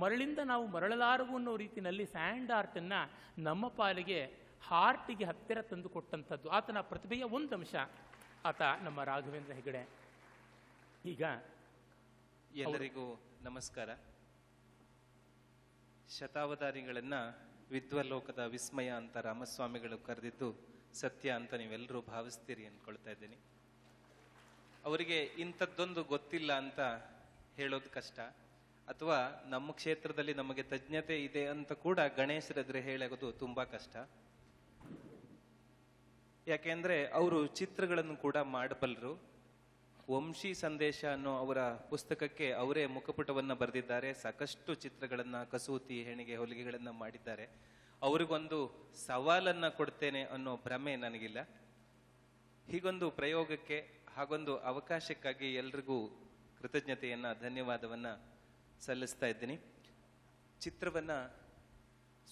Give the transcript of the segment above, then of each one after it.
ಮರಳಿಂದ ನಾವು ಮರಳಲಾರವು ಅನ್ನೋ ರೀತಿಯಲ್ಲಿ ಸ್ಯಾಂಡ್ ಆರ್ಟನ್ನು ನಮ್ಮ ಪಾಲಿಗೆ ಹಾರ್ಟಿಗೆ ಹತ್ತಿರ ತಂದು ಕೊಟ್ಟಂಥದ್ದು. ಆತನ ಪ್ರತಿಭೆಯ ಒಂದು ಅಂಶ. ಆತ ನಮ್ಮ ರಾಘವೇಂದ್ರ ಹೆಗಡೆ ಈಗ ಎಲ್ಲರಿಗೂ ನಮಸ್ಕಾರ. ಶತಾವತಾರಿಗಳನ್ನು ವಿದ್ವಲೋಕದ ವಿಸ್ಮಯ ಅಂತ ರಾಮಸ್ವಾಮಿಗಳು ಕರೆದಿದ್ದು ಸತ್ಯ ಅಂತ ನೀವೆಲ್ಲರೂ ಭಾವಿಸ್ತೀರಿ ಅಂದ್ಕೊಳ್ತಾ ಇದ್ದೀನಿ. ಅವರಿಗೆ ಇಂಥದ್ದೊಂದು ಗೊತ್ತಿಲ್ಲ ಅಂತ ಹೇಳೋದು ಕಷ್ಟ. ಅಥವಾ ನಮ್ಮ ಕ್ಷೇತ್ರದಲ್ಲಿ ನಮಗೆ ತಜ್ಞತೆ ಇದೆ ಅಂತ ಕೂಡ ಗಣೇಶರೆದ್ರೆ ಹೇಳೋದು ತುಂಬಾ ಕಷ್ಟ. ಯಾಕೆಂದ್ರೆ ಅವರು ಚಿತ್ರಗಳನ್ನು ಕೂಡ ಮಾಡಬಲ್ಲರು. ವಂಶಿ ಸಂದೇಶ ಅನ್ನೋ ಅವರ ಪುಸ್ತಕಕ್ಕೆ ಅವರೇ ಮುಖಪುಟವನ್ನ ಬರೆದಿದ್ದಾರೆ. ಸಾಕಷ್ಟು ಚಿತ್ರಗಳನ್ನ ಕಸೂತಿ, ಹೆಣಿಗೆ, ಹೊಲಿಗೆಗಳನ್ನ ಮಾಡಿದ್ದಾರೆ. ಅವರಿಗೊಂದು ಸವಾಲನ್ನ ಕೊಡ್ತೇನೆ ಅನ್ನೋ ಭ್ರಮೆ ನನಗಿಲ್ಲ. ಹೀಗೊಂದು ಪ್ರಯೋಗಕ್ಕೆ ಹಾಗೊಂದು ಅವಕಾಶಕ್ಕಾಗಿ ಎಲ್ರಿಗೂ ಕೃತಜ್ಞತೆಯನ್ನ, ಧನ್ಯವಾದವನ್ನ ಸಲ್ಲಿಸ್ತಾ ಇದ್ದೀನಿ. ಚಿತ್ರವನ್ನು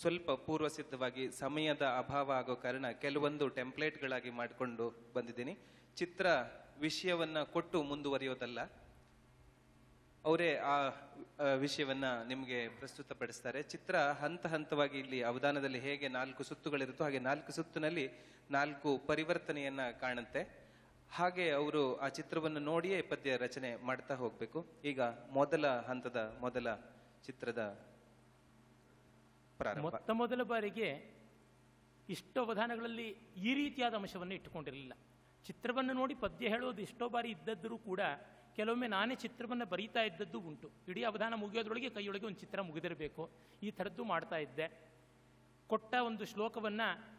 ಸ್ವಲ್ಪ ಪೂರ್ವ ಸಿದ್ಧವಾಗಿ ಸಮಯದ ಅಭಾವ ಆಗೋ ಕಾರಣ ಕೆಲವೊಂದು ಟೆಂಪ್ಲೇಟ್ಗಳಾಗಿ ಮಾಡಿಕೊಂಡು ಬಂದಿದ್ದೀನಿ. ಚಿತ್ರ ವಿಷಯವನ್ನು ಕೊಟ್ಟು ಮುಂದುವರಿಯೋದಲ್ಲ, ಅವರೇ ಆ, ವಿಷಯವನ್ನ ನಿಮಗೆ ಪ್ರಸ್ತುತಪಡಿಸ್ತಾರೆ. ಚಿತ್ರ ಹಂತ ಹಂತವಾಗಿ ಇಲ್ಲಿ ಅವಧಾನದಲ್ಲಿ ಹೇಗೆ ನಾಲ್ಕು ಸುತ್ತುಗಳಿರುತ್ತೋ ಹಾಗೆ ನಾಲ್ಕು ಸುತ್ತಿನಲ್ಲಿ ನಾಲ್ಕು ಪರಿವರ್ತನೆಯನ್ನ ಕಾಣುತ್ತೆ. ಹಾಗೆ ಅವರು ಆ ಚಿತ್ರವನ್ನು ನೋಡಿಯೇ ಪದ್ಯ ರಚನೆ ಮಾಡ್ತಾ ಹೋಗ್ಬೇಕು. ಈಗ ಮೊದಲ ಹಂತದ ಮೊದಲ ಚಿತ್ರದ ಮೊತ್ತ ಮೊದಲ ಬಾರಿಗೆ ಇಷ್ಟು ಅವಧಾನಗಳಲ್ಲಿ ಈ ರೀತಿಯಾದ ಅಂಶವನ್ನು ಇಟ್ಟುಕೊಂಡಿರಲಿಲ್ಲ. ಚಿತ್ರವನ್ನು ನೋಡಿ ಪದ್ಯ ಹೇಳೋದು ಎಷ್ಟೋ ಬಾರಿ ಇದ್ದದ್ದರೂ ಕೂಡ ಕೆಲವೊಮ್ಮೆ ನಾನೇ ಚಿತ್ರವನ್ನು ಬರೀತಾ ಇದ್ದದ್ದು ಉಂಟು. ಇಡೀ ಅವಧಾನ ಮುಗಿಯೋದ್ರೊಳಗೆ ಕೈಯೊಳಗೆ ಒಂದು ಚಿತ್ರ ಮುಗಿದಿರಬೇಕು. ಈ ಥರದ್ದು ಮಾಡ್ತಾ ಇದ್ದೆ. ಕೊಟ್ಟ ಒಂದು ಶ್ಲೋಕವನ್ನು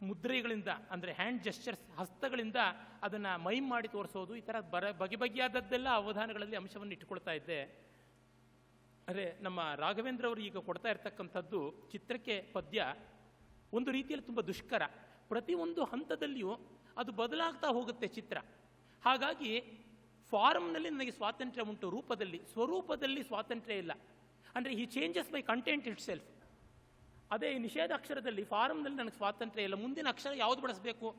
ಮುದ್ರೆಗಳಿಂದ, ಅಂದರೆ ಹ್ಯಾಂಡ್ ಜೆಸ್ಚರ್ಸ್ ಹಸ್ತಗಳಿಂದ ಅದನ್ನು ಮೈಮ್ ಮಾಡಿ ತೋರಿಸೋದು, ಈ ಥರ ಬರ, ಬಗೆ ಬಗೆಯಾದದ್ದೆಲ್ಲ ಅವಧಾನಗಳಲ್ಲಿ ಅಂಶವನ್ನು ಇಟ್ಟುಕೊಳ್ತಾ ಇದ್ದೆ. ಅರೆ, ನಮ್ಮ ರಾಘವೇಂದ್ರ ಅವರು ಈಗ ಕೊಡ್ತಾ ಇರ್ತಕ್ಕಂಥದ್ದು ಚಿತ್ರಕ್ಕೆ ಪದ್ಯ ಒಂದು ರೀತಿಯಲ್ಲಿ ತುಂಬ ದುಷ್ಕರ. ಪ್ರತಿಯೊಂದು ಹಂತದಲ್ಲಿಯೂ ಅದು ಬದಲಾಗ್ತಾ ಹೋಗುತ್ತೆ ಚಿತ್ರ. ಹಾಗಾಗಿ ಫಾರ್ಮ್ನಲ್ಲಿ ನನಗೆ ಸ್ವಾತಂತ್ರ್ಯ ಉಂಟು ರೂಪದಲ್ಲಿ, ಸ್ವರೂಪದಲ್ಲಿ ಸ್ವಾತಂತ್ರ್ಯ ಇಲ್ಲ. ಅಂದರೆ ಈ changes my content itself ಅದೇ ಈ ನಿಷೇಧ ಅಕ್ಷರದಲ್ಲಿ ಫಾರಂನಲ್ಲಿ ನನಗೆ ಸ್ವಾತಂತ್ರ್ಯ ಇಲ್ಲ. ಮುಂದಿನ ಅಕ್ಷರ ಯಾವುದು ಬಳಸಬೇಕು?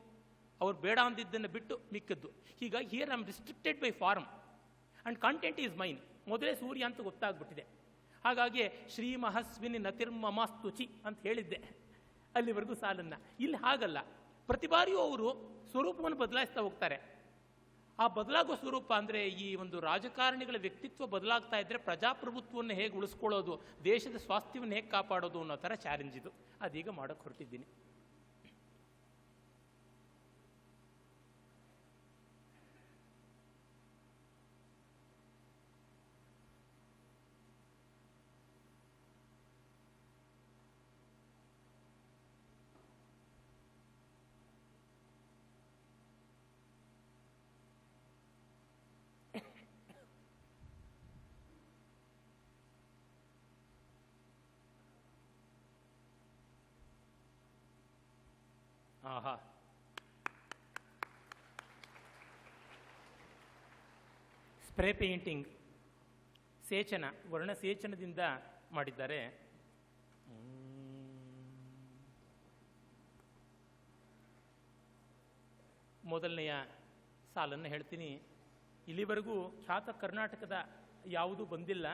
ಅವ್ರು ಬೇಡ ಅಂದಿದ್ದನ್ನು ಬಿಟ್ಟು ಮಿಕ್ಕದ್ದು. ಈಗ here I'm restricted by form and content is mine ಮೊದಲೇ ಸೂರ್ಯ ಅಂತ ಗೊತ್ತಾಗ್ಬಿಟ್ಟಿದೆ. ಹಾಗಾಗಿ ಶ್ರೀ ಮಹಸ್ವಿನಿ ನತಿರ್ಮಮಾಸ್ತುಚಿ ಅಂತ ಹೇಳಿದ್ದೆ ಅಲ್ಲಿವರೆಗೂ ಸಾಲನ್ನ. ಇಲ್ಲಿ ಹಾಗಲ್ಲ. ಪ್ರತಿ ಬಾರಿಯೂ ಅವರು ಸ್ವರೂಪವನ್ನು ಬದಲಾಯಿಸ್ತಾ ಹೋಗ್ತಾರೆ. ಆ ಬದಲಾಗುವ ಸ್ವರೂಪ ಅಂದರೆ ಈ ಒಂದು ರಾಜಕಾರಣಿಗಳ ವ್ಯಕ್ತಿತ್ವ ಬದಲಾಗ್ತಾ ಇದ್ದರೆ ಪ್ರಜಾಪ್ರಭುತ್ವವನ್ನು ಹೇಗೆ ಉಳಿಸ್ಕೊಳ್ಳೋದು, ದೇಶದ ಸ್ವಾಸ್ಥ್ಯವನ್ನು ಹೇಗೆ ಕಾಪಾಡೋದು ಅನ್ನೋ ಥರ ಚಾಲೆಂಜ್ ಇದು. ಅದೀಗ ಮಾಡೋಕ್ಕೆ ಹೊರಟಿದ್ದೀನಿ. ಆಹಾ ಸ್ಪ್ರೇ ಪೇಂಟಿಂಗ್ ಸೇಚನ, ವರ್ಣ ಸೇಚನದಿಂದ ಮಾಡಿದ್ದಾರೆ. ಮೊದಲನೆಯ ಸಾಲನ್ನು ಹೇಳ್ತೀನಿ. ಇಲ್ಲಿವರೆಗೂ ಖ್ಯಾತ ಕರ್ನಾಟಕದ ಯಾವುದೂ ಬಂದಿಲ್ಲ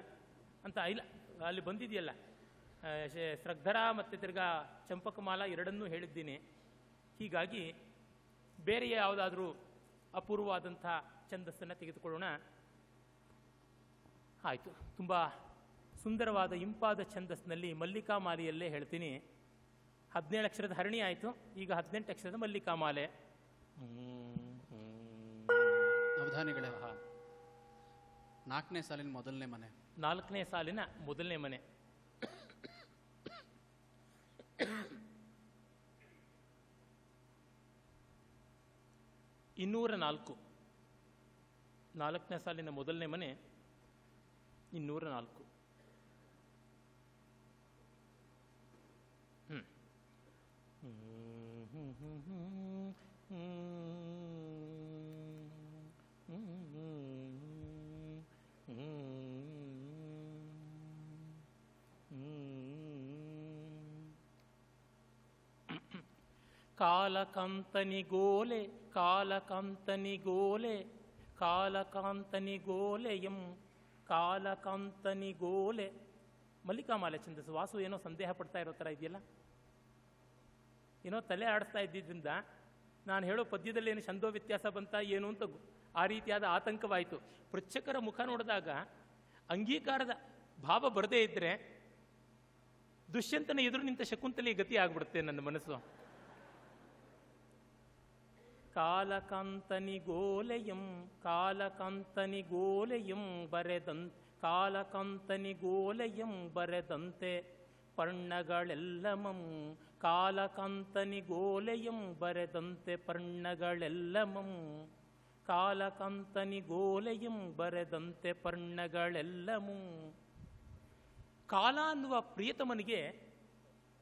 ಅಂತ ಇಲ್ಲ, ಅಲ್ಲಿ ಬಂದಿದೆಯಲ್ಲ. ಶ್ರಗ್ಧರ ಮತ್ತು ತಿರ್ಗಾ ಚಂಪಕಮಾಲ ಎರಡನ್ನೂ ಹೇಳಿದ್ದೀನಿ. ಹೀಗಾಗಿ ಬೇರೆ ಯಾವುದಾದ್ರೂ ಅಪೂರ್ವವಾದಂಥ ಛಂದಸ್ಸನ್ನು ತೆಗೆದುಕೊಳ್ಳೋಣ. ಆಯಿತು. ತುಂಬ ಸುಂದರವಾದ ಇಂಪಾದ ಛಂದಸ್ಸಿನಲ್ಲಿ ಮಲ್ಲಿಕಾ ಮಾಲೆಯಲ್ಲೇ ಹೇಳ್ತೀನಿ. ಹದಿನೇಳು ಅಕ್ಷರದ ಹರಣಿ ಆಯಿತು. ಈಗ ಹದಿನೆಂಟು ಅಕ್ಷರದ ಮಲ್ಲಿಕಾ ಮಾಲೆ ಅವಧಾನಿಗಳೇ ನಾಲ್ಕನೇ ಸಾಲಿನ ಮೊದಲನೇ ಮನೆ. ನಾಲ್ಕನೇ ಸಾಲಿನ ಮೊದಲನೇ ಮನೆ. ಇನ್ನೂರ ನಾಲ್ಕು ನಾಲ್ಕನೇ ಸಾಲಿನ ಮೊದಲನೇ ಮನೆ ಇನ್ನೂರ ನಾಲ್ಕು ಹ್ಮ್. ಕಾಲಕಾಂತನಿಗೋಲೆ ಕಾಲಕಾಂತನಿಗೋಲೆ ಕಾಲಕಾಂತನಿಗೋಲೆಯಂ ಕಾಲಕಾಂತನಿಗೋಲೆ ಮಲ್ಲಿಕಾಮಾಲೆ ಛಂದಸ್ಸು, ವಾಸು ಏನೋ ಸಂದೇಹ ಪಡ್ತಾ ಇರೋ ಥರ ಇದೆಯಲ್ಲ? ಏನೋ ತಲೆ ಆಡಿಸ್ತಾ ಇದ್ದಿದ್ದರಿಂದ ನಾನು ಹೇಳೋ ಪದ್ಯದಲ್ಲಿ ಏನು ಛಂದೋ ವ್ಯತ್ಯಾಸ ಬಂತ ಏನು ಅಂತ ಆ ರೀತಿಯಾದ ಆತಂಕವಾಯಿತು. ಪೃಚ್ಛಕರ ಮುಖ ನೋಡಿದಾಗ ಅಂಗೀಕಾರದ ಭಾವ ಬರದೇ ಇದ್ದರೆ ದುಷ್ಯಂತನ ಎದುರು ನಿಂತ ಶಕುಂತಲೆಯ ಗತಿ ಆಗ್ಬಿಡುತ್ತೆ ನನ್ನ ಮನಸ್ಸು. ಕಾಲಕಾಂತನಿಗೋಲೆಯಂ ಕಾಲಕಾಂತನಿಗೋಲೆಯಂ ಬರೆದಂ ಕಾಲಕಾಂತನಿಗೋಲೆಯಂ ಬರೆದಂತೆ ಪರ್ಣಗಳೆಲ್ಲಮಂ ಕಾಲಕಾಂತನಿಗೋಲೆಯಂ ಬರೆದಂತೆ ಪರ್ಣಗಳೆಲ್ಲಮಂ ಕಾಲಕಾಂತನಿಗೋಲೆಯಂ ಬರೆದಂತೆ ಪರ್ಣಗಳೆಲ್ಲಮೂ. ಕಾಲ ಅನ್ನುವ ಪ್ರಿಯತಮನಿಗೆ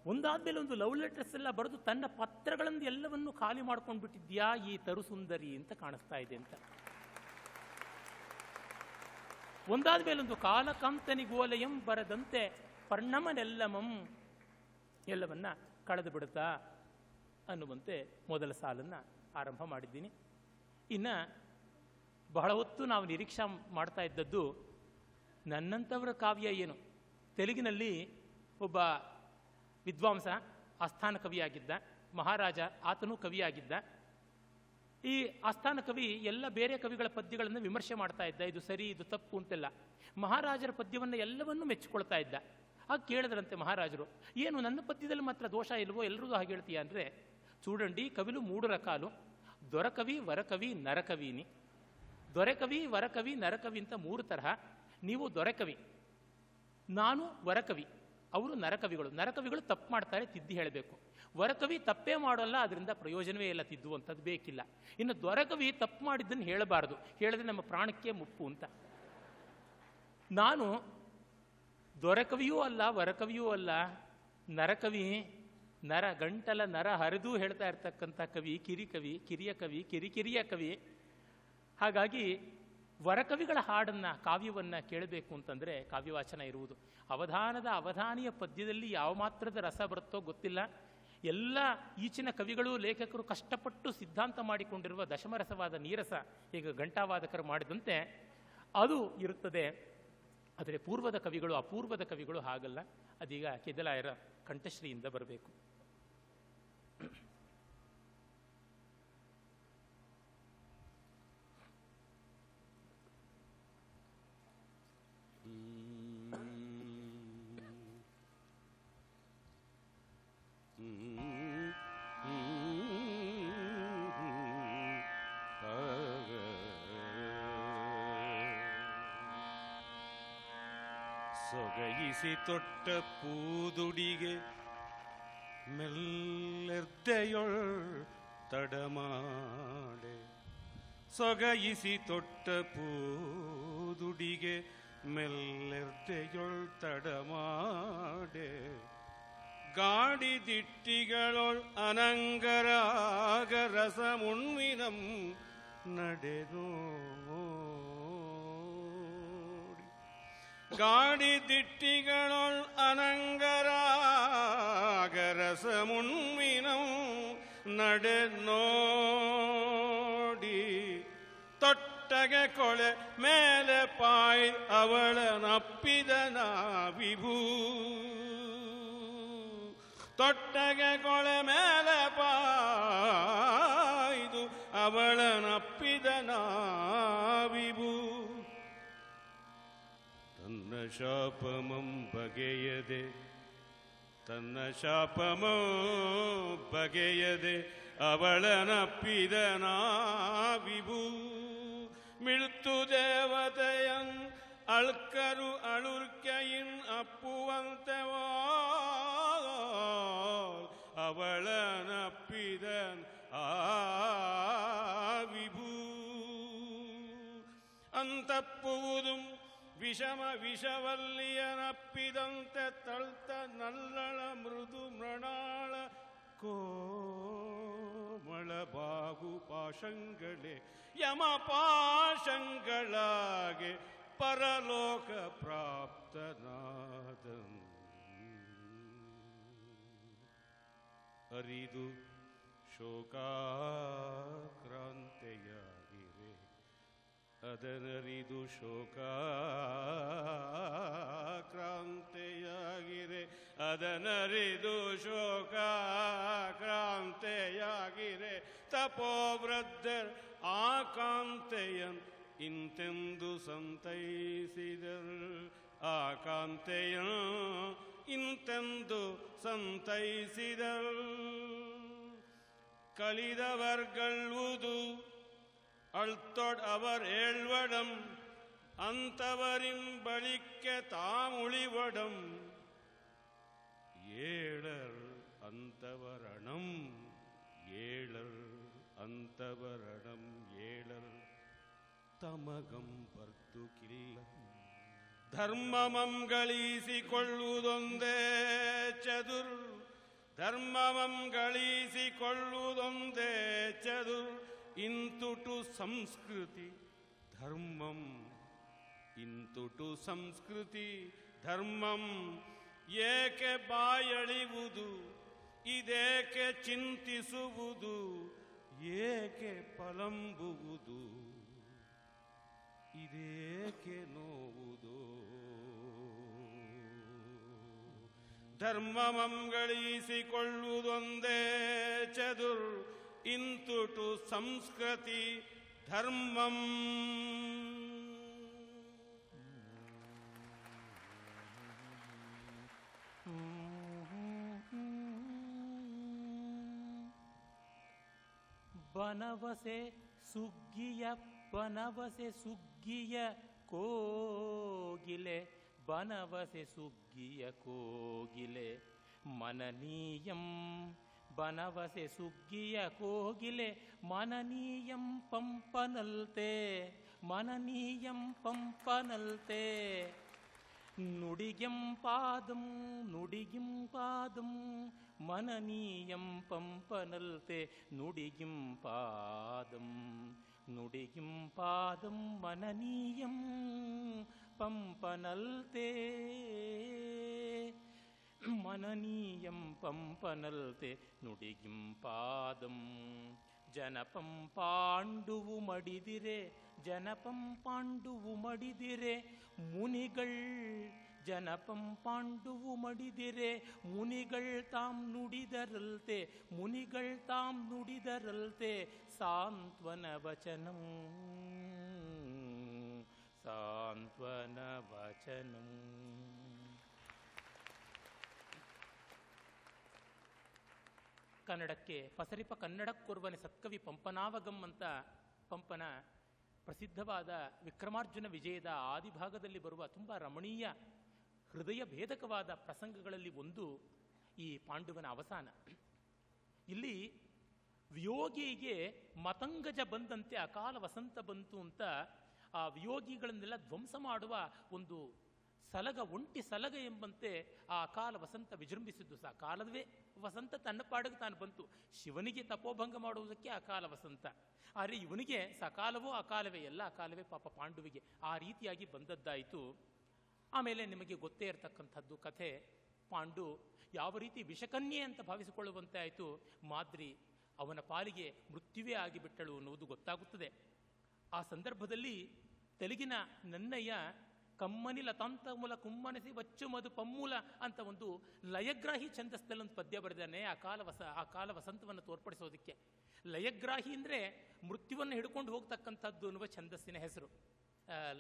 ಒಂದಾದ್ಮೇಲೆ ಒಂದು ಲವ್ ಲೆಟರ್ಸ್ ಎಲ್ಲ ಬರೆದು ತನ್ನ ಪತ್ರಗಳನ್ನು ಎಲ್ಲವನ್ನು ಖಾಲಿ ಮಾಡ್ಕೊಂಡು ಬಿಟ್ಟಿದ್ಯಾ? ಈ ತರು ಸುಂದರಿ ಅಂತ ಕಾಣಿಸ್ತಾ ಇದೆ ಅಂತ. ಒಂದಾದ ಮೇಲೊಂದು ಕಾಲಕಾಂತನಿಗೋಲಯಂ ಬರದಂತೆ ಪರ್ಣಮನೆಲ್ಲಮಂ ಎಲ್ಲವನ್ನ ಕಳೆದು ಬಿಡುತ್ತಾ ಅನ್ನುವಂತೆ ಮೊದಲ ಸಾಲನ್ನು ಆರಂಭ ಮಾಡಿದ್ದೀನಿ. ಇನ್ನು ಬಹಳ ಹೊತ್ತು ನಾವು ನಿರೀಕ್ಷಾ ಮಾಡ್ತಾ ಇದ್ದದ್ದು ನನ್ನಂಥವರ ಕಾವ್ಯ ಏನು? ತೆಲುಗಿನಲ್ಲಿ ಒಬ್ಬ ವಿದ್ವಾಂಸ, ಆಸ್ಥಾನ ಕವಿಯಾಗಿದ್ದ, ಮಹಾರಾಜ ಆತನೂ ಕವಿಯಾಗಿದ್ದ. ಈ ಆಸ್ಥಾನ ಕವಿ ಎಲ್ಲ ಬೇರೆ ಕವಿಗಳ ಪದ್ಯಗಳನ್ನು ವಿಮರ್ಶೆ ಮಾಡ್ತಾ ಇದ್ದ. ಇದು ಸರಿ, ಇದು ತಪ್ಪು ಅಂತೆಲ್ಲ. ಮಹಾರಾಜರ ಪದ್ಯವನ್ನು ಎಲ್ಲವನ್ನೂ ಮೆಚ್ಚಿಕೊಳ್ತಾ ಇದ್ದ. ಆಗ ಕೇಳಿದ್ರಂತೆ ಮಹಾರಾಜರು, ಏನು, ನನ್ನ ಪದ್ಯದಲ್ಲಿ ಮಾತ್ರ ದೋಷ ಇಲ್ವೋ? ಎಲ್ಲರಿಗೂ ಹಾಗೆ ಹೇಳ್ತೀಯ ಅಂದರೆ, ಚೂಡಂಡಿ, ಕವಿಲು ಮೂಡರ ಕಾಲು ದೊರಕವಿ ವರಕವಿ ನರಕವಿನಿ ದೊರೆಕವಿ ವರಕವಿ ನರಕವಿ ಅಂತ ಮೂರು ತರಹ. ನೀವು ದೊರೆಕವಿ ನಾನು ವರಕವಿ ಅವರು ನರಕವಿಗಳು. ನರಕವಿಗಳು ತಪ್ಪು ಮಾಡ್ತಾರೆ, ತಿದ್ದಿ ಹೇಳಬೇಕು. ವರಕವಿ ತಪ್ಪೇ ಮಾಡೋಲ್ಲ ಅದರಿಂದ ಪ್ರಯೋಜನವೇ ಇಲ್ಲ, ತಿದ್ದುವಂಥದ್ದು ಬೇಕಿಲ್ಲ. ಇನ್ನು ದೊರಕವಿ ತಪ್ಪು ಮಾಡಿದ್ದನ್ನು ಹೇಳಬಾರದು. ಹೇಳಿದ್ರೆ ನಮ್ಮ ಪ್ರಾಣಕ್ಕೆ ಮುಪ್ಪು ಅಂತ. ನಾನು ದೊರಕವಿಯೂ ಅಲ್ಲ, ವರಕವಿಯೂ ಅಲ್ಲ, ನರಕವಿ, ನರ ಗಂಟಲ, ನರ ಹರಿದು ಹೇಳ್ತಾ ಇರ್ತಕ್ಕಂಥ ಕವಿ, ಕಿರಿಕವಿ, ಕಿರಿಯ ಕವಿ, ಕಿರಿಕಿರಿಯ ಕವಿ. ಹಾಗಾಗಿ ವರಕವಿಗಳ ಹಾಡನ್ನು, ಕಾವ್ಯವನ್ನು ಕೇಳಬೇಕು ಅಂತಂದರೆ ಕಾವ್ಯವಾಚನ ಇರುವುದು. ಅವಧಾನದ ಅವಧಾನಿಯ ಪದ್ಯದಲ್ಲಿ ಯಾವ ಮಾತ್ರದ ರಸ ಬರುತ್ತೋ ಗೊತ್ತಿಲ್ಲ. ಎಲ್ಲ ಈಚಿನ ಕವಿಗಳು, ಲೇಖಕರು ಕಷ್ಟಪಟ್ಟು ಸಿದ್ಧಾಂತ ಮಾಡಿಕೊಂಡಿರುವ ದಶಮರಸವಾದ ನೀರಸ ಈಗ ಘಂಟಾವಾದಕರು ಮಾಡಿದಂತೆ ಅದು ಇರುತ್ತದೆ. ಆದರೆ ಪೂರ್ವದ ಕವಿಗಳು, ಅಪೂರ್ವದ ಕವಿಗಳು ಹಾಗಲ್ಲ. ಅದೀಗ ಕೆದಲಾಯರ ಕಂಠಶ್ರೀಯಿಂದ ಬರಬೇಕು. ಸೊಗಯಿಸಿ ತೊಟ್ಟ ಪೂದುಡಿಗೆ ಮೆಲ್ಲೆರ್ದೆಯೊಳ್ ತಡಮಾಡೆ ಸೊಗಯಿಸಿ ತೊಟ್ಟ ಪೂದುಡಿಗೆ ಮೆಲ್ಲೆರ್ದೆಯೊಳ್ ತಡಮಾಡೆ ಗಾಡಿದಿಟ್ಟಿಗಳೊಳ್ ಅನಂಗರಾಗ ರಸ ಮುಣ್ವಿನಂ ನಡೆನೋ காடி திட்டிகளோள் அனங்கராகரசமுன்மினம் நடுநோடி. தொட்டக கொள மேல பாய் அவள நப்பிதனா விபூ தொட்டக கொள மேல பாய்து அவள நப்பிதனா விபூ ಶಾಪಮಂ ಬಗೆಯದೆ ತನ್ನ ಶಾಪಮೋ ಬಗೆಯದೆ ಅವಳನಪ್ಪಿದ ವಿಭೂ ಮಿಳ್ತು ದೇವತೆಯನ್ ಅಳ್ಕರು ಅಳುರ್ಕೆಯಿನ್ ಅಪ್ಪುವಂತೆವೋ ಅವಳನಪ್ಪಿದನ್ ಆ ವಿಭೂ ಅಂತಪ್ಪುವುದು ವಿಷಮ ವಿಷವಲ್ಲಿಯನಪ್ಪಿದಂತೆ ತಳ್ತ ನಲ್ಲಳ ಮೃದು ಮೃಣಾಳ ಕೋಮಳ ಯಮ ಪಾಶಂಗಳಾಗೆ ಪರಲೋಕ ಪ್ರಾಪ್ತನಾದ ಅರಿದು ಶೋಕಾಕ್ರಾಂತೆಯಾಗಿವೆ ಅದನರಿದು ಶೋಕಾಕ್ರಾಂತೆಯಾಗಿರೆ ಅದನರಿದು ಶೋಕಾಕ್ರಾಂತೆಯಾಗಿರೆ ತಪೋವೃದ್ಧರ್ ಆಕಾಂತೆಯನ್ ಇಂತೆಂದು ಸಂತೈಸಿದರು. ಆಕಾಂತೆಯ ಇಂತೆಂದು ಸಂತೈಸಿದರು. ಕಲಿದವರ್ಗಳುವುದು அழ்த்தொட் அவர் ஏழ்வடம் அந்தவரின் பலிக்க தாமொழிவடம். ஏழர் அந்தவரணம் ஏழர் அந்தவரணம் ஏழர் தமகம் பர்த்துகில்ல தர்மமம் கலீசி கொள்ளுதொந்தே சதுர் தர்மமம் கலீசி கொள்ளுதொந்தே சதுர் ಇಂತುಟು ಸಂಸ್ಕೃತಿ ಧರ್ಮಂ. ಇಂತುಟು ಸಂಸ್ಕೃತಿ ಧರ್ಮಂ. ಏಕೆ ಬಾಯಳಿವುದು? ಇದೇಕೆ ಚಿಂತಿಸುವುದು? ಏಕೆ ಪಲಂಬುವುದು? ಇದೇಕೆ ನೋವುದು? ಧರ್ಮಮಂಗಳಿಸಿಕೊಳ್ಳುವುದೊಂದೇ ಚದುರ್ ಇಂತುಟು ಸಂಸ್ಕೃತಿ ಧರ್ಮಂ ಬನವಸೆ ಸುಗ್ಗಿಯ ಬನವಸೆ ಸುಗ್ಗಿಯ ಕೋಗಿಲೆ ಬನವಸೆ ಸುಗ್ಗಿಯ ಕೋಗಿಲೆ ಮನನೀಯಂ ಬನವಸೆ ಸುಗ್ಗಿಯ ಕೋಗಿಲೆ ಮನನೀಯಂ ಪಂಪನಲ್ತೆ ಮನನೀಯಂ ಪಂಪನಲ್ತೆ. ನುಡಿಗೆಂ ಪಾದಂ, ನುಡಿಗಿಂ ಪಾದಂ, ಮನನೀಯಂ ಪಂಪನಲ್ತೆ, ನುಡಿಗಿಂ ಪಾದಂ ನುಡಿಗಿಂ ಪಾದಂ, ಮನನೀಯಂ ಪಂಪನಲ್ತೆ. ಮನನೀಯಂ ಪಂಪನಲ್ತೆ ನುಡಿಗಿಂ ಪಾದಂ ಜನಪಂ ಪಾಂಡುವು ಮಡಿದಿರೆ ಜನಪಂ ಪಾಂಡುವು ಮಡಿದಿರೆ ಮುನಿಗಳ್ ಜನಪಂ ಪಾಂಡುವು ಮಡಿದಿರೆ ಮುನಿಗಳ್ ತಾಂ ನುಡಿದರಲ್ತೆ ಮುನಿಗಳ್ ತಾಂ ನುಡಿದರಲ್ತೆ ಸಾಂತ್ವನ ವಚನಂ ಸಾಂತ್ವನ ವಚನಂ ಕನ್ನಡಕ್ಕೆ, ಪಸರಿಪ ಕನ್ನಡಕ್ಕೊರ್ವನೆ ಸತ್ಕವಿ ಪಂಪನಾವಗಂ ಅಂತ ಪಂಪನ ಪ್ರಸಿದ್ಧವಾದ ವಿಕ್ರಮಾರ್ಜುನ ವಿಜಯದ ಆದಿಭಾಗದಲ್ಲಿ ಬರುವ ತುಂಬ ರಮಣೀಯ, ಹೃದಯ ಭೇದಕವಾದ ಪ್ರಸಂಗಗಳಲ್ಲಿ ಒಂದು ಈ ಪಾಂಡುವನ ಅವಸಾನ. ಇಲ್ಲಿ ವಿಯೋಗಿಗೆ ಮತಂಗಜ ಬಂದಂತೆ ಅಕಾಲ ವಸಂತ ಬಂತು ಅಂತ ಆ ವಿಯೋಗಿಗಳನ್ನೆಲ್ಲ ಧ್ವಂಸ ಮಾಡುವ ಒಂದು ಸಲಗ ಒಂಟಿ ಸಲಗ ಎಂಬಂತೆ ಆ ಕಾಲ ವಸಂತ ವಿಜೃಂಭಿಸಿದ್ದು. ಸಹ ಕಾಲವೇ ವಸಂತ ತನ್ನ ಪಾಡಿಗೆ ತಾನು ಬಂತು. ಶಿವನಿಗೆ ತಪೋಭಂಗ ಮಾಡುವುದಕ್ಕೆ ಅಕಾಲ ವಸಂತ. ಆದರೆ ಇವನಿಗೆ ಸಕಾಲವೋ ಅಕಾಲವೇ ಎಲ್ಲ ಅಕಾಲವೇ ಪಾಪ ಪಾಂಡುವಿಗೆ ಆ ರೀತಿಯಾಗಿ ಬಂದದ್ದಾಯಿತು. ಆಮೇಲೆ ನಿಮಗೆ ಗೊತ್ತೇ ಇರತಕ್ಕಂಥದ್ದು ಕಥೆ, ಪಾಂಡು ಯಾವ ರೀತಿ ವಿಷಕನ್ಯೆ ಅಂತ ಭಾವಿಸಿಕೊಳ್ಳುವಂತೆ ಆಯಿತು. ಮಾದ್ರಿ ಅವನ ಪಾಲಿಗೆ ಮೃತ್ಯುವೇ ಆಗಿಬಿಟ್ಟಳು ಅನ್ನುವುದು ಗೊತ್ತಾಗುತ್ತದೆ. ಆ ಸಂದರ್ಭದಲ್ಲಿ ತೆಲುಗಿನ ನನ್ನಯ್ಯ ಕಮ್ಮನಿ ಮೂಲ ಕುಮ್ಮನಸಿ ಬಚ್ಚು ಮಧು ಪಮ್ಮೂಲ ಅಂತ ಒಂದು ಲಯಗ್ರಾಹಿ ಛಂದಸ್ದಲ್ಲಿ ಒಂದು ಪದ್ಯ ಬರೆದಾನೆ ಆ ಕಾಲ ವಸ, ಆ ಕಾಲ ವಸಂತವನ್ನು ತೋರ್ಪಡಿಸೋದಕ್ಕೆ. ಲಯಗ್ರಾಹಿ ಅಂದರೆ ಮೃತ್ಯುವನ್ನು ಹಿಡ್ಕೊಂಡು ಹೋಗ್ತಕ್ಕಂಥದ್ದು ಅನ್ನುವ ಛಂದಸ್ಸಿನ ಹೆಸರು.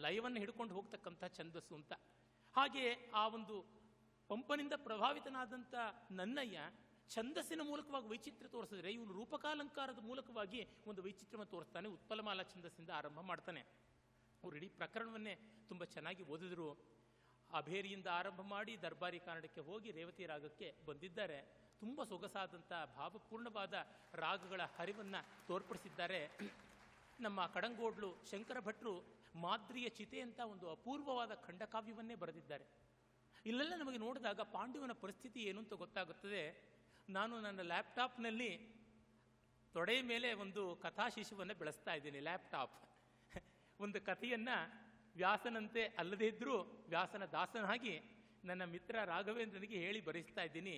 ಲಯವನ್ನು ಹಿಡ್ಕೊಂಡು ಹೋಗ್ತಕ್ಕಂಥ ಛಂದಸ್ಸು ಅಂತ. ಹಾಗೆ ಆ ಒಂದು ಪಂಪನಿಂದ ಪ್ರಭಾವಿತನಾದಂಥ ನನ್ನಯ್ಯ ಛಂದಸ್ಸಿನ ಮೂಲಕವಾಗಿ ವೈಚಿತ್ರ ತೋರಿಸಿದ್ರೆ ಇವನು ರೂಪಕಾಲಂಕಾರದ ಮೂಲಕವಾಗಿ ಒಂದು ವೈಚಿತ್ರ್ಯವನ್ನು ತೋರಿಸ್ತಾನೆ. ಉತ್ಪಲಮಾಲ ಛಂದಸ್ಸಿಂದ ಆರಂಭ ಮಾಡ್ತಾನೆ. ಅವರು ಇಡೀ ಪ್ರಕರಣವನ್ನೇ ತುಂಬ ಚೆನ್ನಾಗಿ ಓದಿದ್ರು. ಅಭೇರಿಯಿಂದ ಆರಂಭ ಮಾಡಿ ದರ್ಬಾರಿ ಕಾರಣಕ್ಕೆ ಹೋಗಿ ರೇವತಿ ರಾಗಕ್ಕೆ ಬಂದಿದ್ದಾರೆ. ತುಂಬ ಸೊಗಸಾದಂಥ ಭಾವಪೂರ್ಣವಾದ ರಾಗಗಳ ಹರಿವನ್ನು ತೋರ್ಪಡಿಸಿದ್ದಾರೆ. ನಮ್ಮ ಕಡಂಗೋಡ್ಲು ಶಂಕರ ಭಟ್ರು ಮಾದ್ರಿಯ ಚಿತೆ ಅಂತ ಒಂದು ಅಪೂರ್ವವಾದ ಖಂಡಕಾವ್ಯವನ್ನೇ ಬರೆದಿದ್ದಾರೆ. ಇಲ್ಲೆಲ್ಲ ನಮಗೆ ನೋಡಿದಾಗ ಪಾಂಡುವನ ಪರಿಸ್ಥಿತಿ ಏನು ಅಂತ ಗೊತ್ತಾಗುತ್ತದೆ. ನಾನು ನನ್ನ ಲ್ಯಾಪ್ಟಾಪ್ನಲ್ಲಿ ತೊಡೆಯ ಮೇಲೆ ಒಂದು ಕಥಾಶಿಶುವನ್ನು ಬೆಳೆಸ್ತಾ ಇದ್ದೀನಿ, ಲ್ಯಾಪ್ಟಾಪ್. ಒಂದು ಕಥೆಯನ್ನು ವ್ಯಾಸನಂತೆ ಅಲ್ಲದೇ ಇದ್ದರೂ ವ್ಯಾಸನ ದಾಸನಾಗಿ ನನ್ನ ಮಿತ್ರ ರಾಘವೇಂದ್ರನಿಗೆ ಹೇಳಿ ಬರೆಸ್ತಾ ಇದ್ದೀನಿ.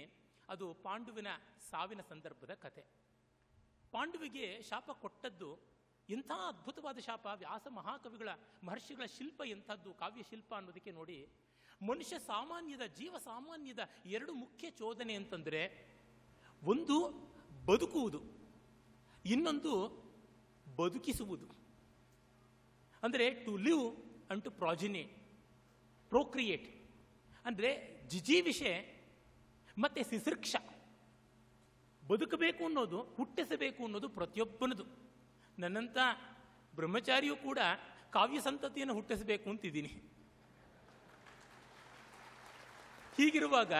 ಅದು ಪಾಂಡುವಿನ ಸಾವಿನ ಸಂದರ್ಭದ ಕಥೆ. ಪಾಂಡುವಿಗೆ ಶಾಪ ಕೊಟ್ಟದ್ದು ಇಂಥ ಅದ್ಭುತವಾದ ಶಾಪ, ವ್ಯಾಸ ಮಹಾಕವಿಗಳ, ಮಹರ್ಷಿಗಳ ಶಿಲ್ಪ ಎಂಥದ್ದು, ಕಾವ್ಯ ಶಿಲ್ಪ ಅನ್ನೋದಕ್ಕೆ ನೋಡಿ, ಮನುಷ್ಯ ಸಾಮಾನ್ಯದ, ಜೀವ ಸಾಮಾನ್ಯದ ಎರಡು ಮುಖ್ಯ ಚೋದನೆ ಅಂತಂದರೆ ಒಂದು ಬದುಕುವುದು, ಇನ್ನೊಂದು ಬದುಕಿಸುವುದು. ಅಂದರೆ to live and to propagate procreate ಅಂದರೆ ಜಿಜೀವಿಷೆ ಮತ್ತು ಸಿಸೃಕ್ಷ. ಬದುಕಬೇಕು ಅನ್ನೋದು, ಹುಟ್ಟಿಸಬೇಕು ಅನ್ನೋದು ಪ್ರತಿಯೊಬ್ಬನದು. ನನ್ನಂಥ ಬ್ರಹ್ಮಚಾರಿಯೂ ಕೂಡ ಕಾವ್ಯ ಸಂತತಿಯನ್ನು ಹುಟ್ಟಿಸಬೇಕು ಅಂತಿದ್ದೀನಿ. ಹೀಗಿರುವಾಗ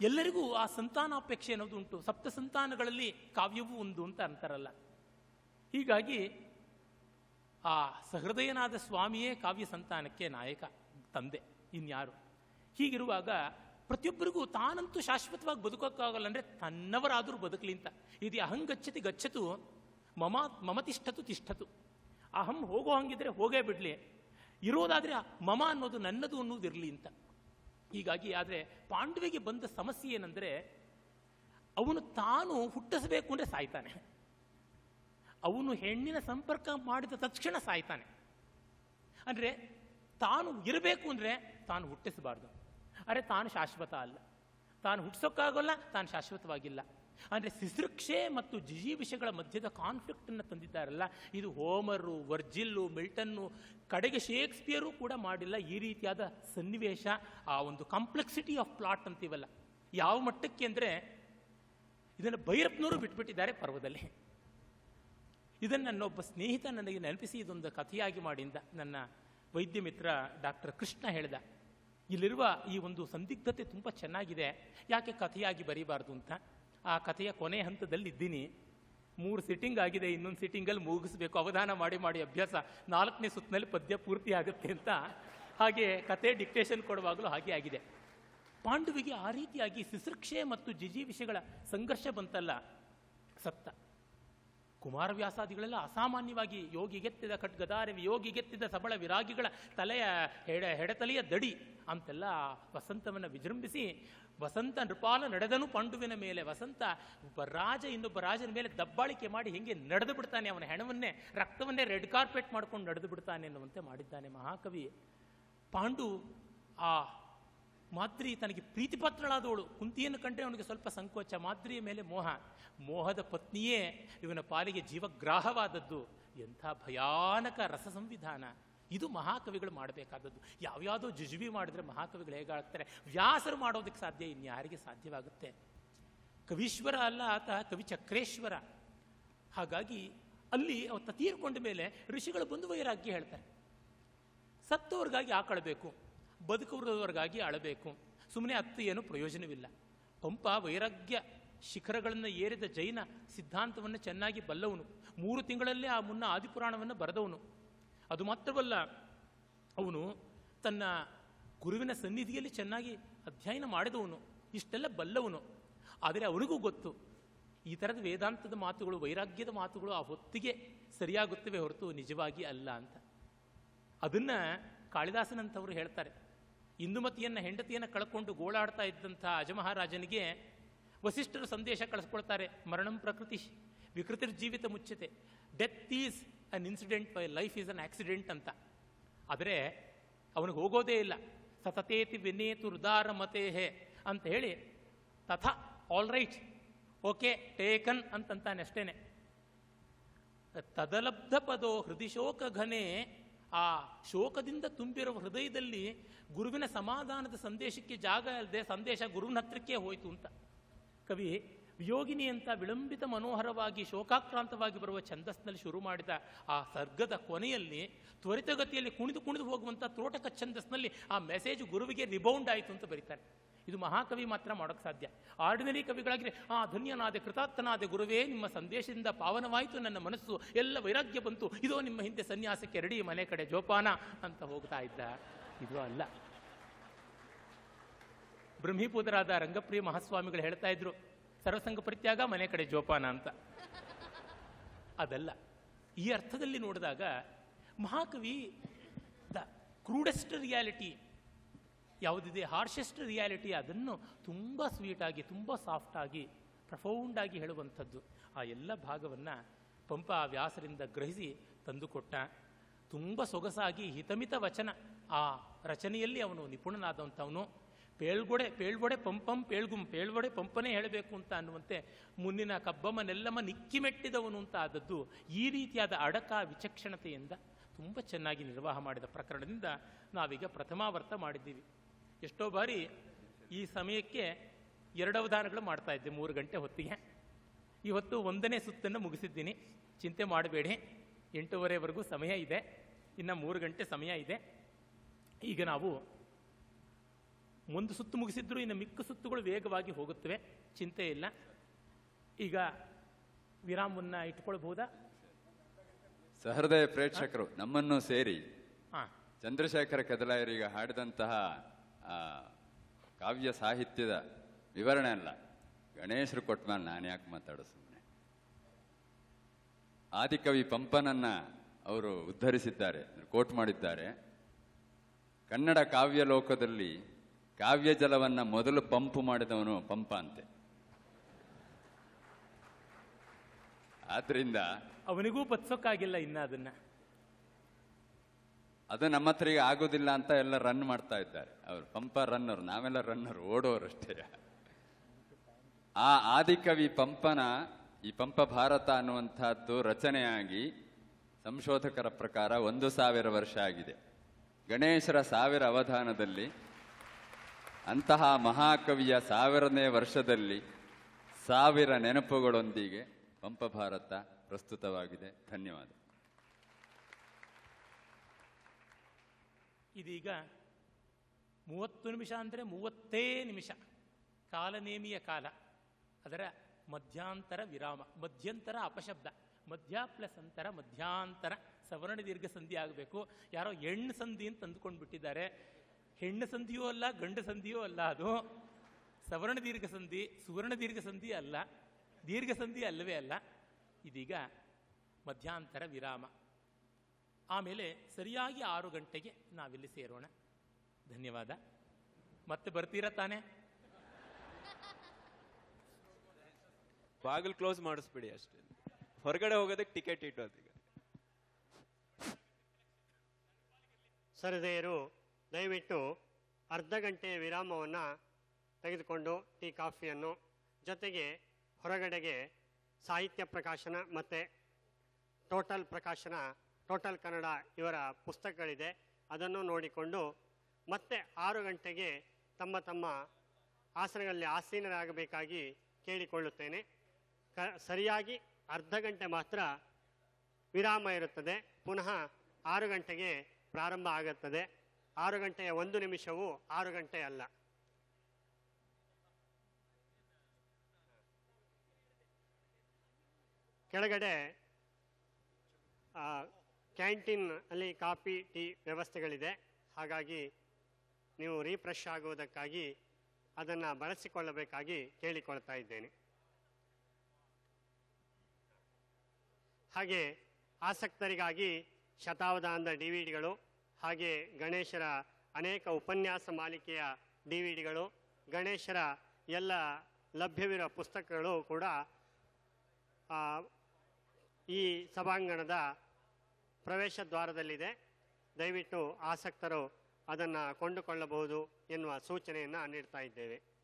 ಎಲ್ಲರಿಗೂ ಆ ಸಂತಾನಾಪೇಕ್ಷೆ ಅನ್ನೋದು ಉಂಟು ಸಪ್ತ ಸಂತಾನಗಳಲ್ಲಿ ಕಾವ್ಯವೂ ಒಂದು ಅಂತ ಅಂತಾರಲ್ಲ. ಹೀಗಾಗಿ ಆ ಸಹೃದಯನಾದ ಸ್ವಾಮಿಯೇ ಕಾವ್ಯ ಸಂತಾನಕ್ಕೆ ನಾಯಕ, ತಂದೆ, ಇನ್ಯಾರು? ಹೀಗಿರುವಾಗ ಪ್ರತಿಯೊಬ್ಬರಿಗೂ ತಾನಂತೂ ಶಾಶ್ವತವಾಗಿ ಬದುಕೋಕ್ಕಾಗಲ್ಲ ಅಂದರೆ ತನ್ನವರಾದರೂ ಬದುಕಲಿ ಅಂತ. ಇದು ಅಹಂಗಚ್ಚತಿ ಗಚ್ಚತು ಮಮ ಮಮತಿಷ್ಠತು ತಿಷ್ಠತು. ಅಹಂ ಹೋಗೋ ಹಂಗಿದ್ರೆ ಹೋಗೇ ಬಿಡಲಿ. ಇರೋದಾದರೆ ಮಮ ಅನ್ನೋದು ನನ್ನದು ಅನ್ನೋದು ಇರಲಿ ಅಂತ. ಹೀಗಾಗಿ ಆದರೆ ಪಾಂಡವಿಗೆ ಬಂದ ಸಮಸ್ಯೆ ಏನಂದರೆ, ಅವನು ತಾನು ಹುಟ್ಟಿಸಬೇಕು ಅಂದರೆ ಸಾಯ್ತಾನೆ. ಅವನು ಹೆಣ್ಣಿನ ಸಂಪರ್ಕ ಮಾಡಿದ ತಕ್ಷಣ ಸಾಯ್ತಾನೆ. ಅಂದರೆ ತಾನು ಇರಬೇಕು ಅಂದರೆ ತಾನು ಹುಟ್ಟಿಸಬಾರ್ದು. ಅರೆ ತಾನು ಶಾಶ್ವತ ಅಲ್ಲ. ತಾನು ಹುಟ್ಟಿಸೋಕ್ಕಾಗೋಲ್ಲ, ತಾನು ಶಾಶ್ವತವಾಗಿಲ್ಲ. ಅಂದರೆ ಸಿಸೃಕ್ಷೆ ಮತ್ತು ಜಿಜೀವಿಷಗಳ ಮಧ್ಯದ ಕಾನ್ಫ್ಲಿಕ್ಟನ್ನು ತಂದಿದ್ದಾರಲ್ಲ, ಇದು ಹೋಮರು, ವರ್ಜಿಲ್ಲು, ಮಿಲ್ಟನ್ನು, ಕಡೆಗೆ ಶೇಕ್ಸ್ಪಿಯರು ಕೂಡ ಮಾಡಿಲ್ಲ. ಈ ರೀತಿಯಾದ ಸನ್ನಿವೇಶ, ಆ ಒಂದು ಕಾಂಪ್ಲೆಕ್ಸಿಟಿ ಆಫ್ ಪ್ಲಾಟ್ ಅಂತೀವಲ್ಲ, ಯಾವ ಮಟ್ಟಕ್ಕೆ ಅಂದರೆ ಇದನ್ನು ಭೈರಪ್ಪನವರು ಬಿಟ್ಬಿಟ್ಟಿದ್ದಾರೆ ಪರ್ವದಲ್ಲಿ. ಇದನ್ನು ನನ್ನೊಬ್ಬ ಸ್ನೇಹಿತ ನನಗೆ ನೆನಪಿಸಿ ಇದೊಂದು ಕಥೆಯಾಗಿ ಮಾಡಿಂದ ನನ್ನ ವೈದ್ಯ ಮಿತ್ರ ಡಾಕ್ಟರ್ ಕೃಷ್ಣ ಹೇಳಿದ, ಇಲ್ಲಿರುವ ಈ ಒಂದು ಸಂದಿಗ್ಧತೆ ತುಂಬ ಚೆನ್ನಾಗಿದೆ, ಯಾಕೆ ಕಥೆಯಾಗಿ ಬರೀಬಾರ್ದು ಅಂತ? ಆ ಕಥೆಯ ಕೊನೆ ಹಂತದಲ್ಲಿ ಇದ್ದೀನಿ ಮೂರು ಸಿಟ್ಟಿಂಗ್ ಆಗಿದೆ, ಇನ್ನೊಂದು ಸಿಟ್ಟಿಂಗಲ್ಲಿ ಮುಗಿಸ್ಬೇಕು. ಅವಧಾನ ಮಾಡಿ ಮಾಡಿ ಅಭ್ಯಾಸ. ನಾಲ್ಕನೇ ಸುತ್ತಿನಲ್ಲಿ ಪದ್ಯ ಪೂರ್ತಿ ಆಗುತ್ತೆ ಅಂತ. ಹಾಗೆ ಕತೆ ಡಿಕ್ಟೇಷನ್ ಕೊಡುವಾಗಲೂ ಹಾಗೆ ಆಗಿದೆ. ಪಾಂಡುವಿಗೆ ಆ ರೀತಿಯಾಗಿ ಸಿಸೃಕ್ಷೆ ಮತ್ತು ಜಿಜಿ ವಿಷಯಗಳ ಸಂಘರ್ಷ ಬಂತಲ್ಲ, ಸತ್ತ. ಕುಮಾರವ್ಯಾಸಾದಿಗಳೆಲ್ಲ ಅಸಾಮಾನ್ಯವಾಗಿ ಯೋಗಿಗೆತ್ತಿದ ಖಡ್ಗದಾರವಿ ಯೋಗಿಗೆತ್ತಿದ ಸಬಳ ವಿರಾಗಿಗಳ ತಲೆಯ ಹೆಡ, ಹೆಡತಲೆಯ ದಡಿ ಅಂತೆಲ್ಲ ವಸಂತವನ್ನು ವಿಜೃಂಭಿಸಿ, ವಸಂತ ನೃಪಾಲ ನಡೆದನು ಪಾಂಡುವಿನ ಮೇಲೆ. ವಸಂತ ಒಬ್ಬ ರಾಜ, ಇನ್ನೊಬ್ಬ ರಾಜನ ಮೇಲೆ ದಬ್ಬಾಳಿಕೆ ಮಾಡಿ ಹೆಂಗೆ ನಡೆದು ಬಿಡ್ತಾನೆ, ಅವನ ಹೆಣವನ್ನೇ, ರಕ್ತವನ್ನೇ ರೆಡ್ ಕಾರ್ಪೆಟ್ ಮಾಡ್ಕೊಂಡು ನಡೆದು ಬಿಡ್ತಾನೆ ಅನ್ನುವಂತೆ ಮಾಡಿದ್ದಾನೆ ಮಹಾಕವಿ. ಪಾಂಡು ಆ ಮಾದ್ರಿ ತನಗೆ ಪ್ರೀತಿಪತ್ರಳಾದವಳು. ಕುಂತಿಯನ್ನು ಕಂಡ್ರೆ ಅವನಿಗೆ ಸ್ವಲ್ಪ ಸಂಕೋಚ. ಮಾದ್ರಿಯ ಮೇಲೆ ಮೋಹ. ಮೋಹದ ಪತ್ನಿಯೇ ಇವನ ಪಾಲಿಗೆ ಜೀವಗ್ರಾಹವಾದದ್ದು. ಎಂಥ ಭಯಾನಕ ರಸ ಸಂವಿಧಾನ ಇದು ಮಹಾಕವಿಗಳು ಮಾಡಬೇಕಾದದ್ದು. ಯಾವ್ಯಾವುದೋ ಜುಜುಬಿ ಮಾಡಿದ್ರೆ ಮಹಾಕವಿಗಳು ಹೇಗಾಗ್ತಾರೆ? ವ್ಯಾಸರು ಮಾಡೋದಕ್ಕೆ ಸಾಧ್ಯ? ಇನ್ಯಾರಿಗೆ ಸಾಧ್ಯವಾಗುತ್ತೆ? ಕವೀಶ್ವರ ಅಲ್ಲ ಆತ, ಕವಿ ಚಕ್ರೇಶ್ವರ. ಹಾಗಾಗಿ ಅಲ್ಲಿ ಅವತ್ತ ತೀರ್ಕೊಂಡ ಮೇಲೆ ಋಷಿಗಳು ಬಂದು ವೈರಾಗ್ಯ ಹೇಳ್ತಾರೆ. ಸತ್ತವ್ರಿಗಾಗಿ ಆಕಳಬೇಕು. ಬದುಕುವವರಿಗಾಗಿ ಅಳಬೇಕು. ಸುಮ್ಮನೆ ಅತ್ತು ಏನು ಪ್ರಯೋಜನವಿಲ್ಲ. ಪಂಪ ವೈರಾಗ್ಯ ಶಿಖರಗಳನ್ನು ಏರಿದ ಜೈನ ಸಿದ್ಧಾಂತವನ್ನು ಚೆನ್ನಾಗಿ ಬಲ್ಲವನು. ಮೂರು ತಿಂಗಳಲ್ಲೇ ಆ ಮುನ್ನ ಆದಿಪುರಾಣವನ್ನು ಬರೆದವನು. ಅದು ಮಾತ್ರವಲ್ಲ, ಅವನು ತನ್ನ ಗುರುವಿನ ಸನ್ನಿಧಿಯಲ್ಲಿ ಚೆನ್ನಾಗಿ ಅಧ್ಯಯನ ಮಾಡಿದವನು. ಇಷ್ಟೆಲ್ಲ ಬಲ್ಲವನು. ಆದರೆ ಅವನಿಗೂ ಗೊತ್ತು, ಈ ಥರದ ವೇದಾಂತದ ಮಾತುಗಳು, ವೈರಾಗ್ಯದ ಮಾತುಗಳು ಆ ಹೊತ್ತಿಗೆ ಸರಿಯಾಗುತ್ತವೆ ಹೊರತು ನಿಜವಾಗಿ ಅಲ್ಲ ಅಂತ. ಅದನ್ನು ಕಾಳಿದಾಸನಂತವರು ಹೇಳ್ತಾರೆ. ಇಂದುಮತಿಯನ್ನ ಹೆಂಡತಿಯನ್ನು ಕಳ್ಕೊಂಡು ಗೋಳಾಡ್ತಾ ಇದ್ದಂಥ ಅಜಮಹಾರಾಜನಿಗೆ ವಸಿಷ್ಠರ ಸಂದೇಶ ಕಳಿಸ್ಕೊಳ್ತಾರೆ, ಮರಣಂ ಪ್ರಕೃತಿ ವಿಕೃತಿರ್ ಜೀವಿತ ಮುಚ್ಚತೆ death is an incident but life is an accident ಅಂತ. ಆದರೆ ಅವನಿಗೆ ಹೋಗೋದೇ ಇಲ್ಲ. ಸತತೇತಿ ವಿನೇತು ಹೃದಾರ ಮತೇಹೆ ಅಂತ ಹೇಳಿ ತಥಾ ಆಲ್ ರೈಟ್ ಓಕೆ ಟೇಕನ್ ಅಂತಂತಾನೆ ಅಷ್ಟೇನೆ. ತದಲಬ್ಧ ಪದೋ ಹೃದಯ ಶೋಕ ಘನೆ ಆ ಶೋಕದಿಂದ ತುಂಬಿರುವ ಹೃದಯದಲ್ಲಿ ಗುರುವಿನ ಸಮಾಧಾನದ ಸಂದೇಶಕ್ಕೆ ಜಾಗ ಅಲ್ಲದೆ ಸಂದೇಶ ಗುರುವಿನ ಹತ್ರಕ್ಕೆ ಹೋಯಿತು ಅಂತ. ಕವಿ, ವಿಯೋಗಿನಿ ಅಂತ ವಿಳಂಬಿತ ಮನೋಹರವಾಗಿ ಶೋಕಾಕ್ರಾಂತವಾಗಿ ಬರುವ ಛಂದಸ್ನಲ್ಲಿ ಶುರು ಮಾಡಿದ ಆ ಸರ್ಗದ ಕೊನೆಯಲ್ಲಿ ತ್ವರಿತಗತಿಯಲ್ಲಿ ಕುಣಿದು ಕುಣಿದು ಹೋಗುವಂಥ ತ್ರೋಟಕ ಛಂದಸ್ನಲ್ಲಿ ಆ ಮೆಸೇಜ್ ಗುರುವಿಗೆ ರಿಬೌಂಡ್ ಆಯಿತು ಅಂತ ಬರೀತಾರೆ ಇದು ಮಹಾಕವಿ ಮಾತ್ರ ಮಾಡೋಕ್ಕೆ ಸಾಧ್ಯ. ಆರ್ಡಿನರಿ ಕವಿಗಳಾಗಿರೆ ಆ, ಧನ್ಯನಾದೆ, ಕೃತಾರ್ಥನಾದೆ, ಗುರುವೇ, ನಿಮ್ಮ ಸಂದೇಶದಿಂದ ಪಾವನವಾಯಿತು ನನ್ನ ಮನಸ್ಸು, ಎಲ್ಲ ವೈರಾಗ್ಯ ಬಂತು, ಇದೋ ನಿಮ್ಮ ಹಿಂದೆ ಸನ್ಯಾಸಕ್ಕೆ ರೆಡಿ ಮನೆ ಕಡೆ ಜೋಪಾನ ಅಂತ ಹೋಗ್ತಾ ಇದ್ದ. ಇದು ಅಲ್ಲ. ಬ್ರಹ್ಮೀಪೂತರಾದ ರಂಗಪ್ರಿಯ ಮಹಾಸ್ವಾಮಿಗಳು ಹೇಳ್ತಾ ಇದ್ರು, ಸರ್ವಸಂಗ ಪರಿತ್ಯಾಗ, ಮನೆ ಕಡೆ ಜೋಪಾನ ಅಂತ. ಅದಲ್ಲ. ಈ ಅರ್ಥದಲ್ಲಿ ನೋಡಿದಾಗ ಮಹಾಕವಿ ದ ಕ್ರೂಡೆಸ್ಟ್ ರಿಯಾಲಿಟಿ ಯಾವುದಿದೆ ಹಾರ್ಶೆಸ್ಟ್ ರಿಯಾಲಿಟಿ ಅದನ್ನು ತುಂಬ ಸ್ವೀಟಾಗಿ ತುಂಬ ಸಾಫ್ಟಾಗಿ ಪ್ರಫೌಂಡಾಗಿ ಹೇಳುವಂಥದ್ದು. ಆ ಎಲ್ಲ ಭಾಗವನ್ನು ಪಂಪ ವ್ಯಾಸರಿಂದ ಗ್ರಹಿಸಿ ತಂದುಕೊಟ್ಟ. ತುಂಬ ಸೊಗಸಾಗಿ, ಹಿತಮಿತ ವಚನ ಆ ರಚನೆಯಲ್ಲಿ ಅವನು ನಿಪುಣನಾದಂಥವನು. ಪೇಳ್ಗೊಡೆ ಪೇಳ್ಗೊಡೆ ಪಂಪಂ ಪೇಳ್ಗುಂ, ಪೇಳ್ಗೊಡೆ ಪಂಪನೇ ಹೇಳಬೇಕು ಅಂತ ಅನ್ನುವಂತೆ ಮುನ್ನಿನ ಕಬ್ಬಮ್ಮನೆಲ್ಲಮ್ಮ ನಿಕ್ಕಿ ಮೆಟ್ಟಿದವನು ಅಂತ ಆದದ್ದು ಈ ರೀತಿಯಾದ ಅಡಕ ವಿಚಕ್ಷಣತೆಯಿಂದ ತುಂಬ ಚೆನ್ನಾಗಿ ನಿರ್ವಾಹ ಮಾಡಿದ ಪ್ರಕರಣದಿಂದ ನಾವೀಗ ಪ್ರಥಮಾವರ್ತ ಮಾಡಿದ್ದೀವಿ. ಎಷ್ಟೋ ಬಾರಿ ಈ ಸಮಯಕ್ಕೆ ಎರಡು ಅವಧಾನಗಳು ಮಾಡ್ತಾ ಇದ್ದೆ ಮೂರು ಗಂಟೆ ಹೊತ್ತಿಗೆ. ಇವತ್ತು ಒಂದನೇ ಸುತ್ತನ್ನು ಮುಗಿಸಿದ್ದೀನಿ. ಚಿಂತೆ ಮಾಡಬೇಡಿ. ಎಂಟೂವರೆವರೆಗೂ ಸಮಯ ಇದೆ. ಇನ್ನು ಮೂರು ಗಂಟೆ ಸಮಯ ಇದೆ. ಈಗ ನಾವು ಒಂದು ಸುತ್ತು ಮುಗಿಸಿದ್ರು ಇನ್ನು ಮಿಕ್ಕ ಸುತ್ತುಗಳು ವೇಗವಾಗಿ ಹೋಗುತ್ತವೆ. ಚಿಂತೆ ಇಲ್ಲ. ಈಗ ವಿರಾಮವನ್ನು ಇಟ್ಕೊಳ್ಬಹುದಾ ಸಹೃದಯ ಪ್ರೇಕ್ಷಕರು ನಮ್ಮನ್ನು ಸೇರಿ ಹಾಂ. ಚಂದ್ರಶೇಖರ ಕದಲಾಯರಿಗೆ ಹಾಡಿದಂತಹ ಕಾವ್ಯ ಸಾಹಿತ್ಯದ ವಿವರಣೆ ಅಲ್ಲ. ಗಣೇಶರು ಕೊಟ್ಟ ಮೇಲೆ ನಾನು ಯಾಕೆ ಮಾತಾಡೋ ಸುಮ್ಮನೆ ಆದಿಕವಿ ಪಂಪನನ್ನ ಅವರು ಉದ್ಧರಿಸಿದ್ದಾರೆ ಕೋಟ್ ಮಾಡಿದ್ದಾರೆ. ಕನ್ನಡ ಕಾವ್ಯ ಲೋಕದಲ್ಲಿ ಕಾವ್ಯ ಜಲವನ್ನ ಮೊದಲು ಪಂಪು ಮಾಡಿದವನು ಪಂಪ ಅಂತೆ. ಆದ್ರಿಂದ ಅವನಿಗೂ ಬತ್ಸೋಕ್ಕಾಗಿಲ್ಲ ಇನ್ನ ಅದನ್ನ. ಅದು ನಮ್ಮ ಹತ್ರ ಆಗೋದಿಲ್ಲ ಅಂತ ಎಲ್ಲ ರನ್ ಮಾಡ್ತಾ ಇದ್ದಾರೆ. ಅವರು ಪಂಪ ರನ್ನರ್ ನಾವೆಲ್ಲ ರನ್ನರ್ ಓಡೋರು ಅಷ್ಟೇ ಆ ಆದಿಕವಿ ಪಂಪನ, ಈ ಪಂಪ ಭಾರತ ಅನ್ನುವಂಥದ್ದು ರಚನೆಯಾಗಿ ಸಂಶೋಧಕರ ಪ್ರಕಾರ ಒಂದು ಸಾವಿರ ವರ್ಷ ಆಗಿದೆ. ಗಣೇಶರ ಸಾವಿರ ಅವಧಾನದಲ್ಲಿ, ಅಂತಹ ಮಹಾಕವಿಯ ಸಾವಿರನೇ ವರ್ಷದಲ್ಲಿ ಸಾವಿರ ನೆನಪುಗಳೊಂದಿಗೆ ಪಂಪ ಭಾರತ ಪ್ರಸ್ತುತವಾಗಿದೆ. ಧನ್ಯವಾದ. ಇದೀಗ ಮೂವತ್ತು ನಿಮಿಷ ಅಂದರೆ ಮೂವತ್ತೇ ನಿಮಿಷ. ಕಾಲನೇಮಿಯ ಕಾಲ. ಅದರ ಮಧ್ಯಾಂತರ ವಿರಾಮ. ಮಧ್ಯಂತರ ಅಪಶಬ್ದ. ಮಧ್ಯ ಪ್ಲಸ್ ಅಂತರ ಮಧ್ಯಾಂತರ. ಸವರ್ಣ ದೀರ್ಘ ಸಂಧಿ ಆಗಬೇಕು. ಯಾರೋ ಹೆಣ್ಣು ಸಂಧಿ ಅಂತ ತಂದುಕೊಂಡು ಬಿಟ್ಟಿದ್ದಾರೆ. ಹೆಣ್ಣು ಸಂಧಿಯೂ ಅಲ್ಲ, ಗಂಡು ಸಂಧಿಯೂ ಅಲ್ಲ ಅದು. ಸವರ್ಣ ದೀರ್ಘ ಸಂಧಿ, ಸುವರ್ಣ ದೀರ್ಘ ಸಂಧಿ ಅಲ್ಲ. ದೀರ್ಘ ಸಂಧಿ ಅಲ್ಲವೇ ಅಲ್ಲ. ಇದೀಗ ಮಧ್ಯಾಂತರ ವಿರಾಮ. ಆಮೇಲೆ ಸರಿಯಾಗಿ ಆರು ಗಂಟೆಗೆ ನಾವಿಲ್ಲಿ ಸೇರೋಣ. ಧನ್ಯವಾದ. ಮತ್ತೆ ಬರ್ತೀರಾ ತಾನೇ? ಬಾಗಿಲು ಕ್ಲೋಸ್ ಮಾಡಿಸ್ಬಿಡಿ ಅಷ್ಟೇ. ಹೊರಗಡೆ ಹೋಗೋದಕ್ಕೆ ಟಿಕೆಟ್ ಇಟ್ಟೋದೀಗ ಸರದೆಯರು ದಯವಿಟ್ಟು ಅರ್ಧ ಗಂಟೆಯ ವಿರಾಮವನ್ನು ತೆಗೆದುಕೊಂಡು ಟೀ ಕಾಫಿಯನ್ನು ಜೊತೆಗೆ ಹೊರಗಡೆಗೆ ಸಾಹಿತ್ಯ ಪ್ರಕಾಶನ ಮತ್ತು ಟೋಟಲ್ ಪ್ರಕಾಶನ ಟೋಟಲ್ ಕನ್ನಡ ಇವರ ಪುಸ್ತಕಗಳಿದೆ. ಅದನ್ನು ನೋಡಿಕೊಂಡು ಮತ್ತೆ ಆರು ಗಂಟೆಗೆ ತಮ್ಮ ತಮ್ಮ ಆಸನಗಳಲ್ಲಿ ಆಸೀನರಾಗಬೇಕಾಗಿ ಕೇಳಿಕೊಳ್ಳುತ್ತೇನೆ. ಕ, ಸರಿಯಾಗಿ ಅರ್ಧ ಗಂಟೆ ಮಾತ್ರ ವಿರಾಮ ಇರುತ್ತದೆ. ಪುನಃ ಆರು ಗಂಟೆಗೆ ಪ್ರಾರಂಭ ಆಗುತ್ತದೆ. ಆರು ಗಂಟೆಯ ಒಂದು ನಿಮಿಷವು ಆರು ಗಂಟೆ ಅಲ್ಲ. ಕೆಳಗಡೆ ಕ್ಯಾಂಟೀನ್ ಅಲ್ಲಿ ಕಾಫಿ, ಟೀ ವ್ಯವಸ್ಥೆಗಳಿದೆ. ಹಾಗಾಗಿ ನೀವು ರೀಫ್ರೆಶ್ ಆಗುವುದಕ್ಕಾಗಿ ಅದನ್ನು ಬಳಸಿಕೊಳ್ಳಬೇಕಾಗಿ ಕೇಳಿಕೊಳ್ತಾ ಇದ್ದೇನೆ. ಹಾಗೆ ಆಸಕ್ತರಿಗಾಗಿ ಶತಾವಧಾನದ ಡಿ ವಿ ಡಿಗಳು ಹಾಗೆ ಗಣೇಶರ ಅನೇಕ ಉಪನ್ಯಾಸ ಮಾಲಿಕೆಯ ಡಿ ವಿ ಡಿಗಳು ಗಣೇಶರ ಎಲ್ಲ ಲಭ್ಯವಿರುವ ಪುಸ್ತಕಗಳು ಕೂಡ ಈ ಸಭಾಂಗಣದ ಪ್ರವೇಶ ದ್ವಾರದಲ್ಲಿದೆ. ದಯವಿಟ್ಟು ಆಸಕ್ತರು ಅದನ್ನು ಕೊಂಡುಕೊಳ್ಳಬಹುದು ಎನ್ನುವ ಸೂಚನೆಯನ್ನು ನೀಡ್ತಾ ಇದ್ದೇವೆ.